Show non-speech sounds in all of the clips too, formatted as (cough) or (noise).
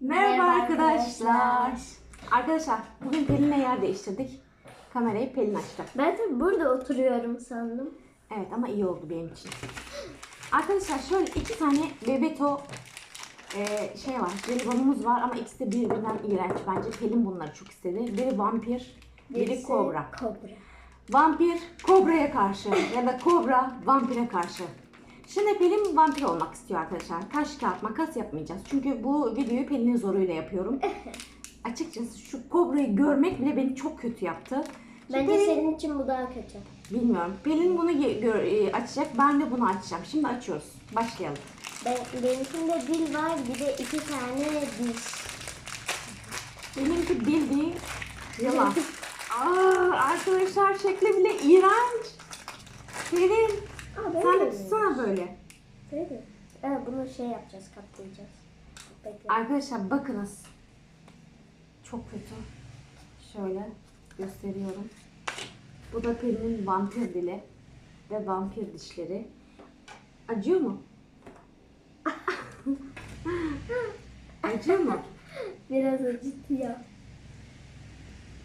Merhaba, arkadaşlar. arkadaşlar. Arkadaşlar bugün Pelin'le yer değiştirdik. Kamerayı Pelin açtı. Ben de burada oturuyorum sandım. Evet ama iyi oldu benim için. Arkadaşlar şöyle iki tane Bebeto e, şey var, jelibonumuz var ama ikisi de birbirinden iğrenç bence. Pelin bunları çok istedi. Biri vampir, biri Birisi kobra. Kobra. Vampir kobraya karşı ya da kobra vampire karşı. Şimdi Pelin vampir olmak istiyor arkadaşlar. Taş kağıt makas yapmayacağız. Çünkü bu videoyu Pelin'in zoruyla yapıyorum. (laughs) Açıkçası şu kobrayı görmek bile beni çok kötü yaptı. Şimdi Bence Pelin- senin için bu daha kötü. Bilmiyorum. Pelin bunu ye- gör- e, açacak. Ben de bunu açacağım. Şimdi açıyoruz. Başlayalım. Ben, benimkinde dil var bir de iki tane diş. Benimki bildiğin yılan. (laughs) Aa, arkadaşlar şekli bile iğrenç. Pelin Aa, mi? tutsana böyle. Böyle. Evet, bunu şey yapacağız, katlayacağız. Bekle. Arkadaşlar bakınız. Çok kötü. Şöyle gösteriyorum. Bu da Pelin'in vampir dili ve vampir dişleri. Acıyor mu? (laughs) Acıyor mu? Biraz acıtıyor.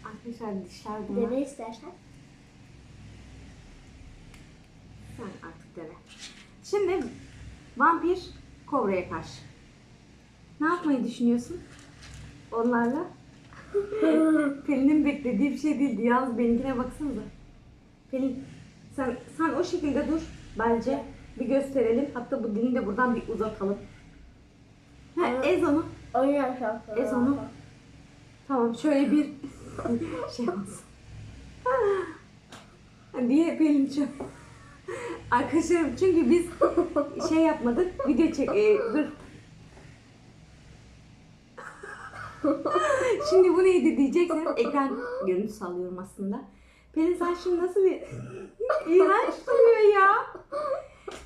Arkadaşlar dişler bunlar. Dene istersen. Sen artık dene. Şimdi vampir kobraya karşı. Ne yapmayı düşünüyorsun? Onlarla? (laughs) Pelin'in beklediği bir şey değildi. Yalnız benimkine baksanıza. Pelin sen, sen o şekilde dur bence. Bir gösterelim. Hatta bu dilini de buradan bir uzatalım. Ha, ez onu. Oyun. Ez onu. Tamam şöyle bir (laughs) şey olsun. (laughs) diye Pelin. Arkadaşlarım çünkü biz şey yapmadık. Video çek... e, dur. (laughs) Şimdi bu neydi diyeceksiniz. Ekran görüntü sallıyorum aslında. Pelin sen şimdi nasıl bir... İğrenç duruyor ya.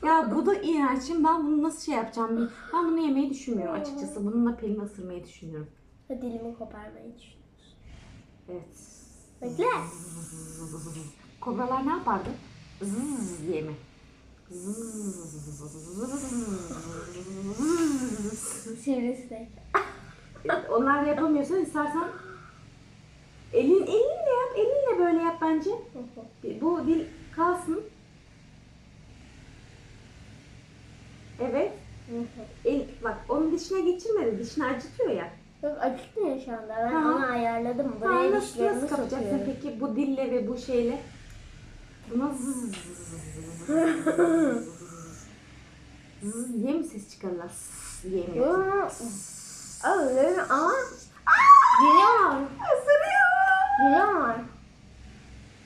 Ya bu da iğrenç. Şimdi ben bunu nasıl şey yapacağım? Ben bunu yemeyi düşünmüyorum açıkçası. Bununla Pelin ısırmayı düşünüyorum. Dilimi koparmayı düşünüyorsun. Evet. Bekle. Kobralar ne yapardı? Zzz diye mi? Sivrisinek. Onlar da yapamıyorsan istersen elin elinle yap. Elinle böyle yap bence. Bu dil kalsın. Evet. El, bak onun dişine geçirmedi. Dişini acıtıyor ya. Yok acıtmıyor şu anda. Ben Tamam. onu ayarladım. Buraya nasıl, dişlerimi nasıl kapacaksın sokuyorum. peki bu dille ve bu şeyle? Buna zzz, zzz diye mi ses çıkarırlar? Aa, öyle ama geliyor. Isırıyor. Geliyor.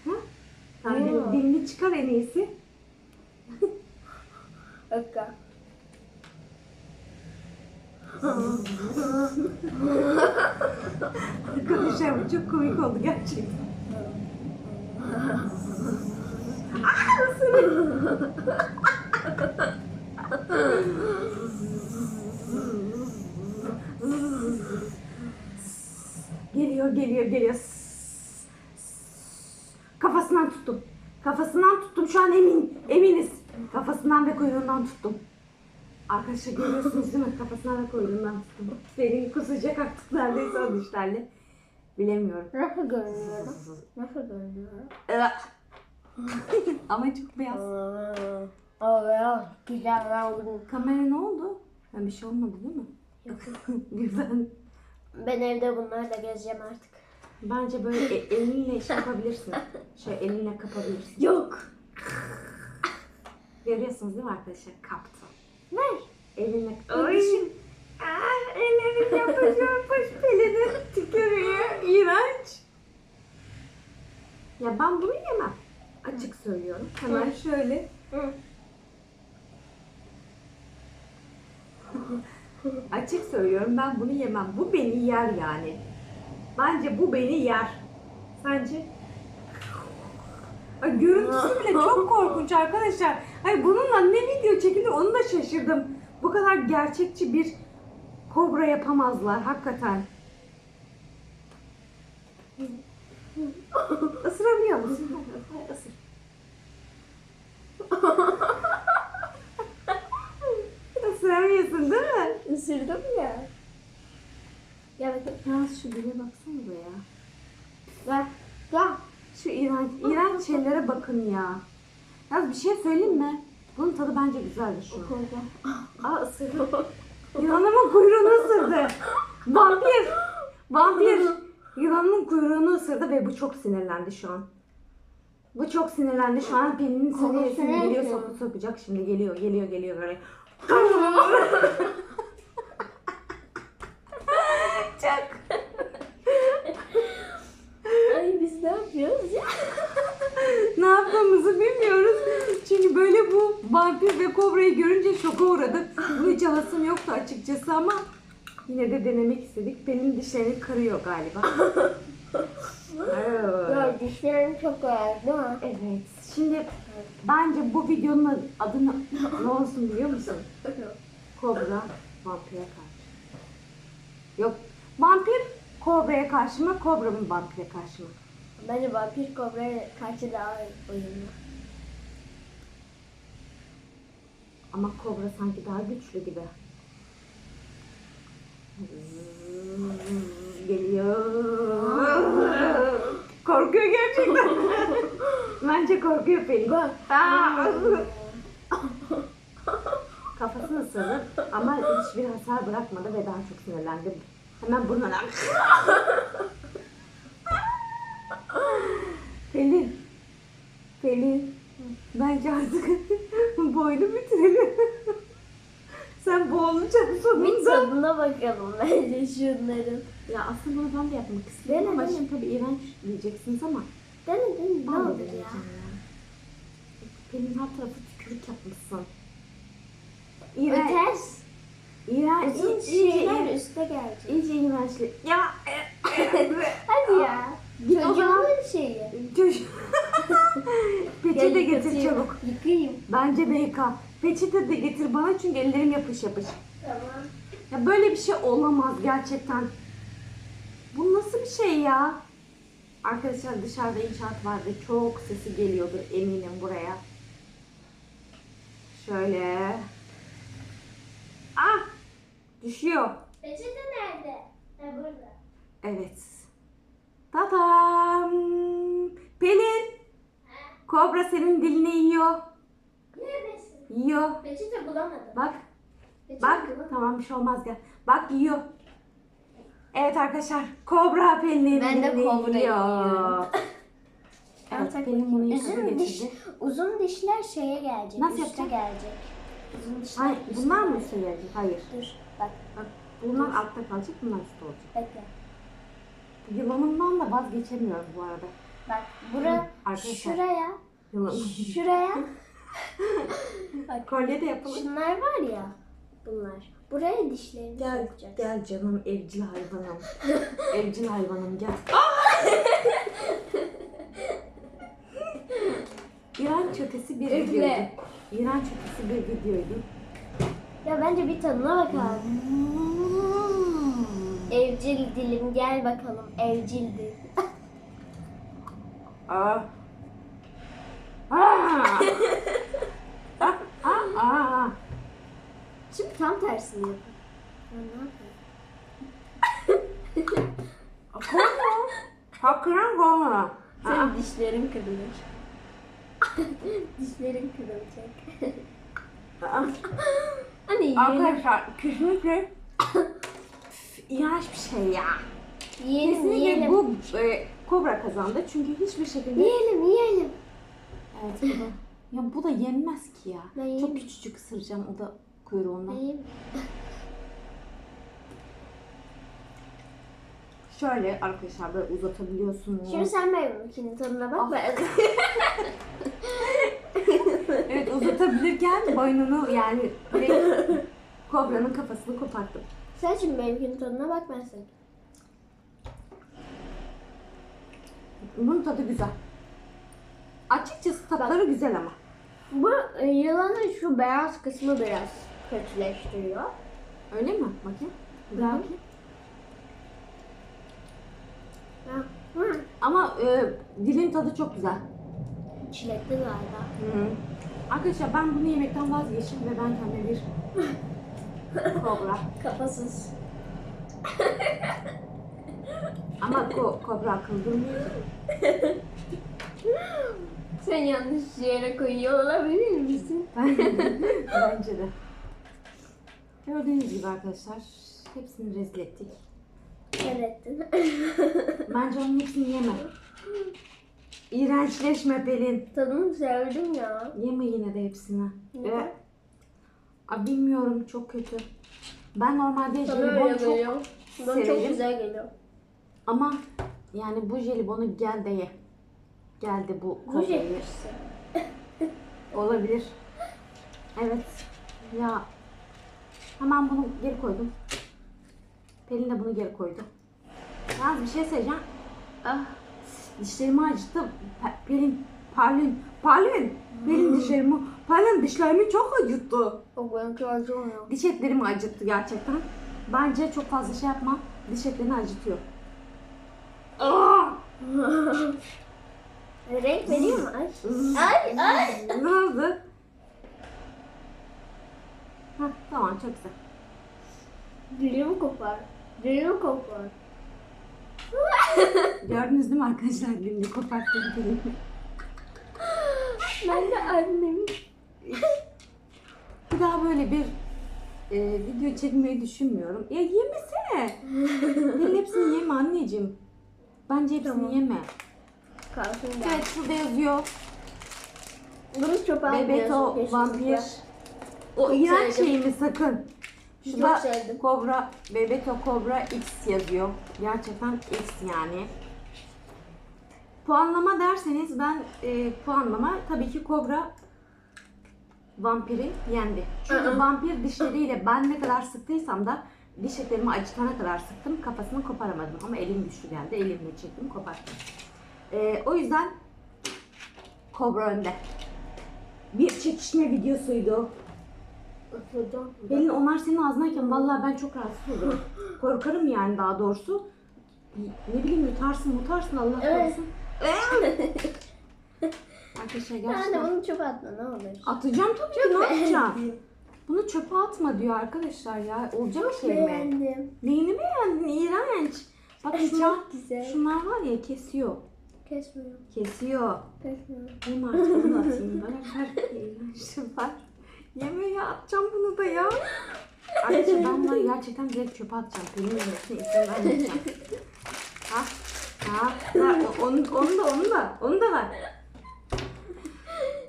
Ha? Tamam, dilini çıkar en iyisi. (laughs) Dakika. Arkadaşlar bu çok komik oldu gerçekten. (laughs) Aa, ısırıyor. Geliyor, geliyor, geliyor. Kafasından tuttum. Kafasından tuttum şu an emin. Eminiz. Kafasından ve kuyruğundan tuttum. Arkadaşlar görüyorsunuz değil mi? Kafasından ve kuyruğundan tuttum. Senin kusacak artık neredeyse o dişlerle. Bilemiyorum. Nasıl görünüyor? Nasıl görünüyor? (laughs) Ama çok beyaz. Aa, güzel bunu. Kamera ne oldu? Ha, bir şey olmadı değil mi? Birden. (laughs) Ben evde bunlarla gezeceğim artık. Bence böyle e- elinle şey yapabilirsin. Şöyle elinle kapabilirsin. Yok. Görüyorsunuz değil mi arkadaşlar? Kaptı. Ver. Elinle... Ay! Ah, ellerim yapışıyormuş pelini tükürüyor. İğrenç. Ya ben bunu yemem. Açık söylüyorum. Hemen şöyle. Hı. Açık söylüyorum ben bunu yemem. Bu beni yer yani. Bence bu beni yer. Sence? Ay, görüntüsü bile çok (laughs) korkunç arkadaşlar. Ay bununla ne video çekilir onu da şaşırdım. Bu kadar gerçekçi bir kobra yapamazlar hakikaten. (laughs) Isırabiliyor musun? Hadi ısır. Isırdım ya. Gel bakayım. Yalnız şu dile baksana be ya. Gel. Şu iğrenç, iğrenç şeylere bakın ya. Yalnız bir şey söyleyeyim mi? Bunun tadı bence güzeldi şu. Aa ısırdı. Yılanımın kuyruğunu ısırdı. Vampir. Vampir. Yılanın kuyruğunu ısırdı ve bu çok sinirlendi şu an. Bu çok sinirlendi şu an. Pelin'in seviyesini geliyor sokup sokacak şimdi geliyor geliyor geliyor böyle. (laughs) çok. Ay biz ne yapıyoruz ya? ne yaptığımızı bilmiyoruz. Çünkü böyle bu vampir ve kobrayı görünce şoka uğradık. Bu hiç havasım yoktu açıkçası ama yine de denemek istedik. Benim dişlerini kırıyor galiba. (laughs) Ya dişlerim çok ağır değil mi? evet. Şimdi bence bu videonun adı ne- olsun biliyor musun? Kobra vampire karşı. Yok vampir kobraya karşı mı? Kobra mı vampire karşı mı? Bence vampir kobraya karşı daha uyumlu. Ama kobra sanki daha güçlü gibi. Geliyor. Korkuyor gerçekten. Bence korkuyor. Aa! Kafasını ısırdı ama hiçbir hasar bırakmadı ve daha çok sinirlendi. Hemen burnuna. Pelin. Pelin. Bence artık (laughs) bu oyunu bitirelim. Sen boğulacaksın Bir sonunda. tadına bakalım bence şunların. Ya aslında bunu ben de yapmak istedim Dene, ama dene. şimdi tabii iğrenç diyeceksiniz ama Dene dene ne ben de olur deneyeceğim ya. ya. Pelin her tarafı tükürük yapmışsın. İğrenç. Öters. İğrenç. İyice, iyice, şeyler üste gelecek. iyice iğrençli. Ya. (laughs) Hadi ya. Çocuğumun şeyi. (laughs) Peçete Gel getir yıkatayım. çabuk. Yıkayayım. Bence de yıka. Peçete de getir bana çünkü ellerim yapış yapış. Tamam. Ya böyle bir şey olamaz gerçekten. Bu nasıl bir şey ya? Arkadaşlar dışarıda inşaat var ve çok sesi geliyordur eminim buraya. Şöyle. Ah! Düşüyor. Peçete nerede? Ha burada. Evet. Tadam! Pelin! Kobra senin dilini yiyor. Neredesin? Yiyor. Peçete bulamadım. Bak. Peçete Bak. bulamadım. Tamam bir şey olmaz gel. Bak yiyor. Evet arkadaşlar. Kobra Pelin'in Ben de dilini kobrayı yiyor. yiyorum. Evet (laughs) Pelin bunu Uzun diş, uzun dişler şeye gelecek. Nasıl üste yapacak? gelecek. Uzun dişler Hayır, üste bunlar mı üstte gelecek? Hayır. Dur bak Bak, bunlar altta kalacak, bunlar üstte olacak. bekle. Yılanımdan da vazgeçemiyorum bu arada. Bak bura Arkadaşlar. şuraya Yılanım. şuraya (laughs) Kolye de yapalım. şunlar var ya bunlar. Buraya dişlerini Gel, sokacağız. gel canım evcil hayvanım. (laughs) evcil hayvanım gel. (laughs) İran çötesi bir Üfle. videoydu. İran çötesi bir videoydu. Ya bence bir tadına bakalım. Evcil dilim gel bakalım evcil dilim. Aa. Aa. Aa, aa, aa. Şimdi tam tersini yapın. Ya ne yapayım? (laughs) Korkma. Hakikaten. Aa. Senin dişlerin kırılır. (laughs) dişlerin kırılacak. Aa. Hani Arkadaşlar kesinlikle iğrenç bir şey ya. yiyelim, Kesinlikle yiyelim. bu e, kobra kazandı çünkü hiçbir şekilde Yiyelim, yiyelim. evet bu da ya bu da yenmez ki ya. Ben Çok yiyeyim. küçücük ısıracağım o da kuyruğundan. Yiyelim. (laughs) Şöyle arkadaşlar böyle uzatabiliyorsunuz. Şimdi sen benimkinin tadına bak. Ah. Ben... (laughs) (laughs) Evet uzatabilirken boynunu yani direkt kobranın kafasını koparttım. Sen şimdi benimkinin tadına bak ben senin. Bunun tadı güzel. Açıkçası tatları güzel ama. Bu e, yılanın şu beyaz kısmı biraz kötüleştiriyor. Öyle mi? Bakayım. Hı hı. Ha, Hı. Ama e, dilin tadı çok güzel. Çilekli galiba. Hı. Arkadaşlar ben bunu yemekten vazgeçtim ve ben kendime bir (laughs) kobra. Kafasız. Ama ko kobra durmuyor ki. Sen yanlış yere koyuyor olabilir misin? (laughs) Bence de. Gördüğünüz gibi arkadaşlar hepsini rezil ettik. Evet. Bence onun hepsini yeme. İğrençleşme Pelin. Tadını sevdim ya. Yeme yine de hepsini. Ve, Aa, bilmiyorum çok kötü. Ben normalde Tadı jelibon öyle çok geliyor. Bana çok severim. güzel geliyor. ama yani bu jelibonu gel de ye. Geldi bu Bu. (laughs) Olabilir. Evet. Ya hemen bunu geri koydum. Pelin de bunu geri koydu. Yalnız bir şey söyleyeceğim. Ah, dişlerimi acıttı. Pe- Pelin, Pelin, Pelin. Pelin dişlerimi, Pelin dişlerimi çok acıttı. O benimki acımıyor. Diş etlerimi acıttı gerçekten. Bence çok fazla şey yapma. Diş etlerini acıtıyor. (laughs) Renk veriyor mu? Ay. Ay ay. ne oldu? Hah, tamam çok güzel. Dilimi kopar. Dilimi kopar. Gördünüz değil mi arkadaşlar günlüğü koparttım dilimi. Ben de annem. Bir daha böyle bir e, video çekmeyi düşünmüyorum. Ya yemesene. Dilin hepsini yeme anneciğim. Bence hepsini Tamam. yeme. Kalsın da. Evet şurada yazıyor. Bunu çöpe atmıyorsun. Bebeto kesinlikle. vampir. O Çok iğrenç sevdim. şey mi sakın. Çok Şurada sevdim. Kobra, Bebeto Kobra X yazıyor. Gerçekten X yani. Puanlama derseniz ben e, puanlama tabii ki Kobra vampiri yendi. Çünkü vampir dişleriyle ben ne kadar sıktıysam da diş etlerimi acıtana kadar sıktım. Kafasını koparamadım ama elim güçlü geldi. Elimle çektim koparttım. E, o yüzden Kobra önde. Bir çekişme videosuydu. Pelin onlar senin ağzındayken vallahi ben çok rahatsız olurum. (laughs) Korkarım yani daha doğrusu. Ne bileyim yutarsın mutarsın Allah Evet. Arkadaşlar gerçekten bunu çöpe atma ne olur. atacağım tabii ki ne yapacağım? Beğendim. Bunu çöpe atma diyor arkadaşlar ya. Olacak şey mi? beğendim. Neyini beğendin? İğrenç. Bak şunlar, Çok güzel. şunlar var ya kesiyor. Kesmiyorum. Kesiyor. Kesmiyorum. Benim artık onu da atayım. Ver, ver. İğrençtim var. Yemeğe atacağım bunu da ya. Arkadaşlar ben bunları gerçekten direkt çöpe atacağım. Pelin yemesine izin vermeyeceğim. Ha? (laughs) Ha? ha. o- Onu, onu da onu da onu da ver.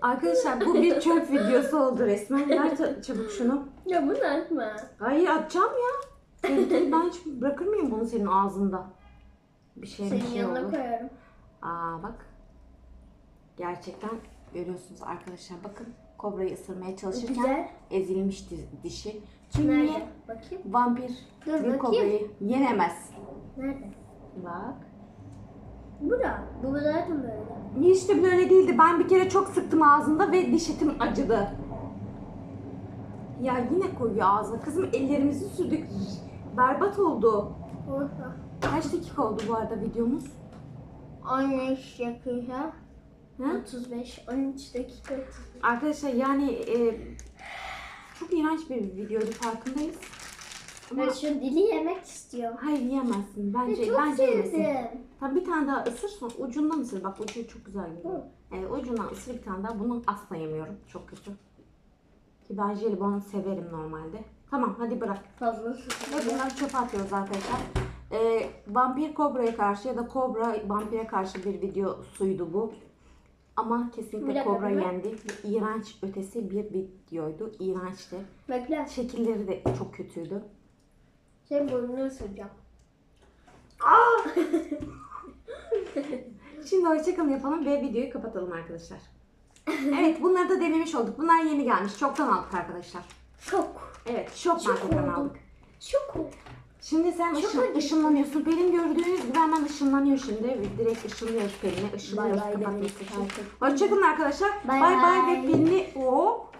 Arkadaşlar bu bir çöp videosu oldu resmen. Ver ça- çabuk şunu. Ya bunu atma. Hayır atacağım ya. Tehlikeli ben hiç bırakır mıyım bunu senin ağzında? Bir şey bir Senin şey yanına olur. koyarım. Aa bak. Gerçekten görüyorsunuz arkadaşlar bakın kobrayı ısırmaya çalışırken Güzel. ezilmiş di- dişi. Çünkü Nerede? Bakayım. Vampir Dur bir bakayım. kobrayı yenemez. Nerede? Bak. Bu da. Bu zaten böyle. Hiç de böyle değildi. Ben bir kere çok sıktım ağzında ve diş etim acıdı. Ya yine koyuyor ağzına. Kızım ellerimizi sürdük. Berbat oldu. Kaç dakika oldu bu arada videomuz? 13 dakika. Ha? 35. 13 dakika. 35. Arkadaşlar yani e, çok iğrenç bir videoydu farkındayız. Ben şu dili yemek istiyorum. hayır yiyemezsin. Bence çok bence yemesin. sevdim. Tabii bir tane daha ısır sonra ucundan ısır. Bak ucu çok güzel gidiyor. Hı. Evet, ucundan ısır bir tane daha. Bunu asla yemiyorum. Çok kötü. Ki ben jelibon severim normalde. Tamam hadi bırak. Fazlası. Ve bunları çöpe atıyoruz arkadaşlar. Ee, vampir kobraya karşı ya da kobra vampire karşı bir videosuydu bu. Ama Bir kesinlikle dakika, kobra bir- yendi. İğrenç ötesi bir videoydu. İğrençti. Bekle. Şekilleri de çok kötüydü. Şey burnunu ısıracağım. (laughs) Şimdi hoşçakalın yapalım ve videoyu kapatalım arkadaşlar. Evet bunları da denemiş olduk. Bunlar yeni gelmiş. Çoktan aldık arkadaşlar. Çok. Evet şok Şok marketten oldum. aldık. Çok. Şimdi sen Çok ışın, acı. ışınlanıyorsun. Pelin gördüğünüz gibi hemen ışınlanıyor şimdi. Direkt ışınlıyoruz Pelin'i. Işınlıyoruz Bay bay demek. Hoşçakalın arkadaşlar. Bay Bay bay bay. ve Pelin'i hop